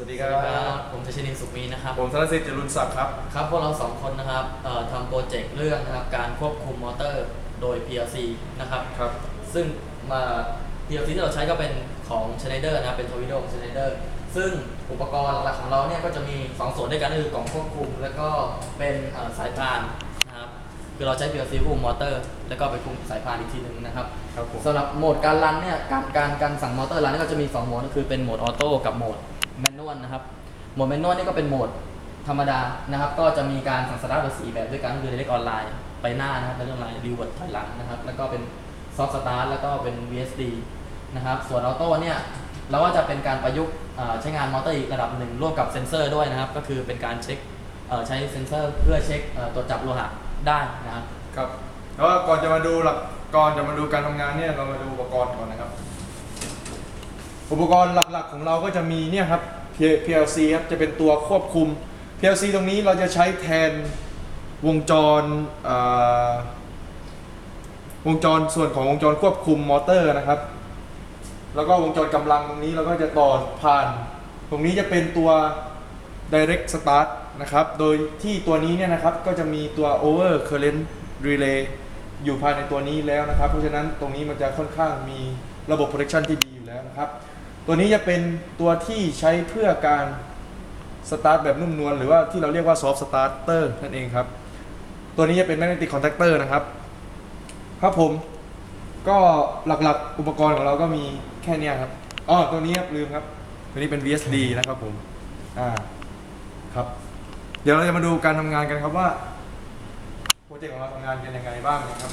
สวัสดีสควัรัสดีครับบผมชชินินสุขมีนะครับ ผมธนสิทธิ์จรุนศักดิ์ครับ ครับ พวกเราสองคนนะครับเอ่อทำโปรเจกต์เรื่องนะครับการควบคุมมอเตอร์โดย PLC นะครับ ครับ ซึ่งมา PLC ที่เราใช้ก็เป็นของ Schneider นะครับเป็น Tornado ของ Schneider ซึ่งอุปกรณ์หลักๆของเราเนี่ยก็จะมี 2 ส่วนด้วยกันก็คือกล่องควบคุม แล้วก็เป็นเอ่อสายพานนะครับคือเราใช้ PLC ควบคุมมอเตอร์ แล้วก็ไปคุมสายพานอีกทีหนึ่งนะครับครับผมสำหรับโหมดการรันเนี่ยการการการสั่งมอเตอร์รันเนี่ยก็จะมี 2โหมดก็คือเป็นโหมดออโต้กับโหมด แมนนวลนะครับโหมดแมนนวลนี่ก็เป็นโหมดธรรมดานะครับ ก็จะมีการสั่งสตาร์ทแบบสีแบบด้วยกันคือเล็กออนไลน์ไปหน้านะครับแล้วก็ออนไลน์รีเวิร์ดถอยหลังนะครับ แล้วก็เป็นซอฟต์สตาร์ทแล้วก็เป็น VSD นะครับ ส่วนออโต้เนี่ยเราก็จะเป็นการประยุกต์ใช้งานมอเตอร์อีกระดับหนึ่งร่วมกับเซ็นเซอร์ด้วยนะครับ ก็คือเป็นการเช็คใช้เซ็นเซอร์เพื่อเช็คตรวจจับโลหะได้นะครับครับแล้วก็ก่อนจะมาดูหลักก่อนจะมาดูการทำงานเนี่ยเรามาดูอุปกรณ์ก่อนนะครับ อุปกรณ์หลักๆของเราก็จะมีเนี่ยครับ PLC ครับจะเป็นตัวควบคุม PLC ตรงนี้เราจะใช้แทนวงจรวงจรส่วนของวงจรควบคุมมอเตอร์นะครับ แล้วก็วงจรกำลังตรงนี้เราก็จะต่อผ่าน ตรงนี้จะเป็นตัว direct start นะครับ โดยที่ตัวนี้เนี่ยนะครับก็จะมีตัว over current relay อยู่ภายในตัวนี้แล้วนะครับ เพราะฉะนั้นตรงนี้มันจะค่อนข้างมีระบบ protection ที่ดีอยู่แล้วนะครับ ตัวนี้จะเป็นตัวที่ใช้เพื่อการ start แบบนุ่มนวลหรือว่าที่เราเรียกว่า soft starter นั่นเองครับ ตัวนี้จะเป็น magnetic contactor นะครับ ครับผม ก็หลักๆอุปกรณ์ของเราก็มีแค่นี้ครับอ๋อตัวนี้ครับลืมครับ ตัวนี้เป็น VSD นะครับผมอ่าครับ เดี๋ยวเราจะมาดูการทำงานกันครับว่าโปรเจกต์ของเราทำงานกันยังไงบ้างนะครับ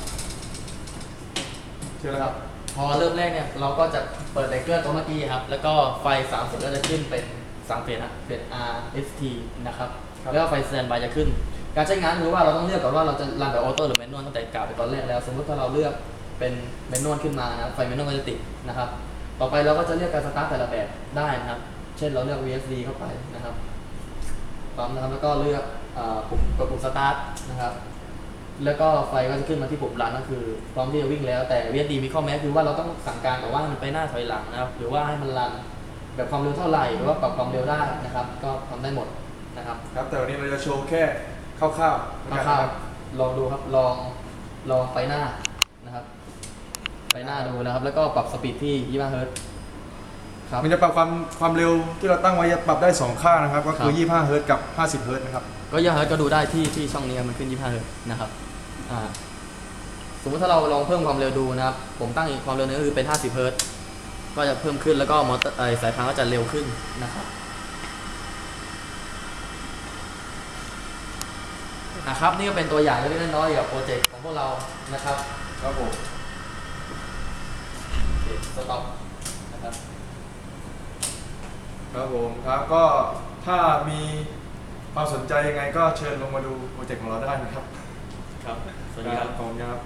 เชิญเลยครับ พอเริ่มแรกเนี่ยเราก็จะเปิดเบรกเกอร์ตัวเมื่อกี้ครับ แล้วก็ไฟ3ส่วนก็จะขึ้นเป็นสังเกตนะเป็น R S T นะครับครับ แล้วก็ไฟสแตนบายจะขึ้น การใช้งานคือว่าเราต้องเลือกก่อนว่าเราจะรันแบบออโต้หรือแมนนวลตั้งแต่กล่าวไปตอนแรกแล้ว สมมติถ้าเราเลือกเป็นแมนนวลขึ้นมานะไฟแมนนวลก็จะติดนะครับ ต่อไปเราก็จะเลือกการสตาร์ทแต่ละแบบได้นะครับ เช่นเราเลือก VSD เข้าไปนะครับปั๊มนะครับแล้วก็เลือกเอ่อปุ่มกดปุ่มสตาร์ทนะครับ แล้วก็ไฟก็จะขึ้นมาที่ปุ่มรันก็คือ พร้อมที่จะวิ่งแล้วแต่ VSD มีข้อแม้คือว่าเราต้องสั่งการแต่ว่าให้มันไปหน้าถอยหลังนะครับ หรือว่าให้มันรันแบบความเร็วเท่าไหร่หรือว่าปรับความเร็วได้นะครับ ก็ทำได้หมดนะครับครับแต่วันนี้เราจะโชว์แค่คร่าวๆแล้วกันคร่าวนะครับๆลองดูครับลองลองไปหน้านะครับไปหน้าดูนะครับ แล้วก็ปรับสปีดที่25เฮิร์ตซ์ครับ มันจะปรับความความเร็วที่เราตั้งไว้จะปรับได้2ค่านะครับ ก็คือครับ25 เฮิร์ตซ์กับ 50 เฮิร์ตซ์นะครับ ก็25เฮิร์ตซ์ก็ดูได้ที่ที่ช่องนี้ครับมันขึ้น25เฮิร์ตซ์นะครับ อ่าสมมติถ้าเราลองเพิ่มความเร็วดูนะครับ ผมตั้งอีกความเร็วหนึงก็คือเป็น 50 เฮิร์ตซ์ก็จะเพิ่มขึ้นแล้วก็มอเตอร์เอ่อสายพานก็จะเร็วขึ้นนะครับนะครับนี่ก็เป็นตัวอย่างเล็กๆน้อยๆเกี่ยวกับโปรเจกต์ของพวกเรานะครับครับผมโอเคสต็อปนะครับครับผมครับก็ถ้ามีความสนใจยังไงก็เชิญลงมาดูโปรเจกต์ของเราได้นะครับ ครับ สวัสดีครับ ขอครับ